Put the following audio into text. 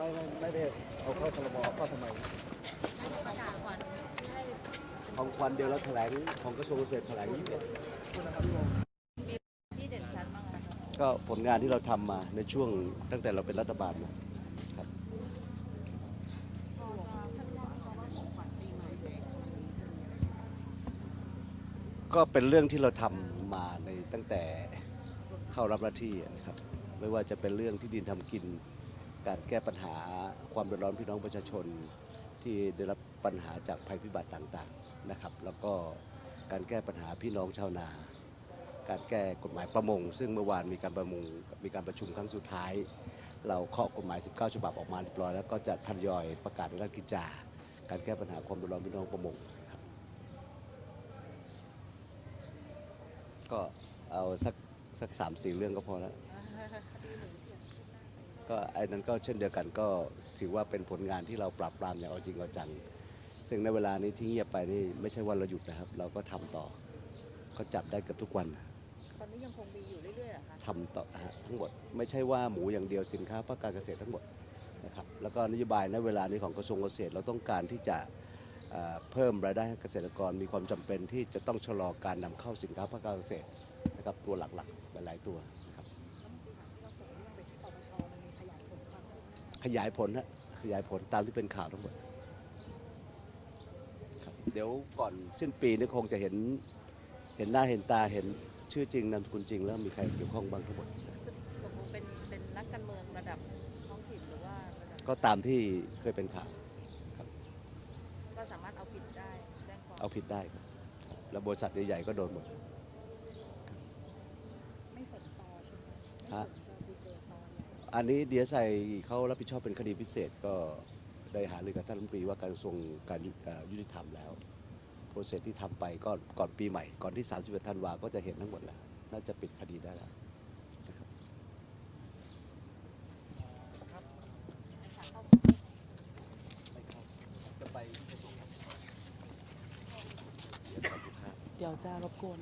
ไม่ไม่ไม่ได้เอาเข้าครมเอาเข้าทำไมของควันเดียวแล้วแถลงของกระทรวงเกษตรแถลงยี่สิบเอ็ดก็ผลงานที่เราทำมาในช่วงตั้งแต่เราเป็นรัฐบาลมาครับพอจะท่านะก็เป็นเรื่องที่เราทำมาในตั้งแต่เข้ารับหน้าที่นะครับ ไม่ว่าจะเป็นเรื่องที่ดินทำกิน การแก้ปัญหาความเดือดร้อนพี่น้องประชาชน ที่ได้รับปัญหาจากภัยพิบัติต่างๆนะครับ แล้วก็การแก้ปัญหาพี่น้องชาวนา การแก้กฎหมายประมง ซึ่งเมื่อวานมีการประมงมีการประชุมครั้งสุดท้าย เราเคาะกฎหมาย 19 ฉบับออกมาเรียบร้อยแล้วก็จะทยอยประกาศในราชกิจจา การแก้ปัญหาความเดือดร้อนพี่น้องประมงครับก็เอาสักสักสามสี่เรื่องก็พอแล้ว ก็ไอ้นั้นก็เช่นเดียวกันก็ถือว่าเป็นผลงานที่เราปราบปรามอย่างเอาจริงเอาจัง ซึ่งในเวลานี้ที่เงียบไปนี่ไม่ใช่ว่าเราหยุดนะครับ เราก็ทำต่อก็จับได้เกือบทุกวันตอนนี้ยังคงมีอยู่เรื่อยๆเหรอคะทำต่อนะฮะทั้งหมดไม่ใช่ว่าหมูอย่างเดียวสินค้าภาคการเกษตรทั้งหมดนะครับแล้วก็นโยบายในเวลานี้ของกระทรวงเกษตรเราต้องการที่จะเอ่อเพิ่มรายได้ให้เกษตรกรมีความจำเป็นที่จะต้องชะลอการนำเข้าสินค้าภาคการเกษตรนะครับตัวหลักๆหลายๆตัว ขยายผลฮะขยายผลตามที่เป็นข่าวทั้งหมดครับเดี๋ยวก่อนสิ้นปีนี่คงจะเห็นเห็นหน้าเห็นตาเห็นชื่อจริงนามสกุลจริง แล้วมีใครเกี่ยวข้องบ้างทั้งหมด ตกลงเป็นเป็นนักการเมืองระดับท้องถิ่นหรือว่าระดับก็ตามที่เคยเป็นข่าวก็สามารถเอาผิดได้แจ้งความเอาผิดได้ครับครับแล้วบริษัทใหญ่ๆก็โดนหมด ไม่สนต่อใช่ไหมฮะไม่สนต่อดีเจต อันนี้เดียไซเขารับผิดชอบเป็นคดีพิเศษก็ได้หารือกับท่านรัฐมนตรีว่าการกระทรวงการยุติธรรมแล้ว โปรเซสที่ทำไปก็ก่อนปีใหม่ ก่อนที่31ธันวาก็จะเห็นทั้งหมดแล้ว น่าจะปิดคดีได้แล้วนะครับเดี๋ยวจะรบกวน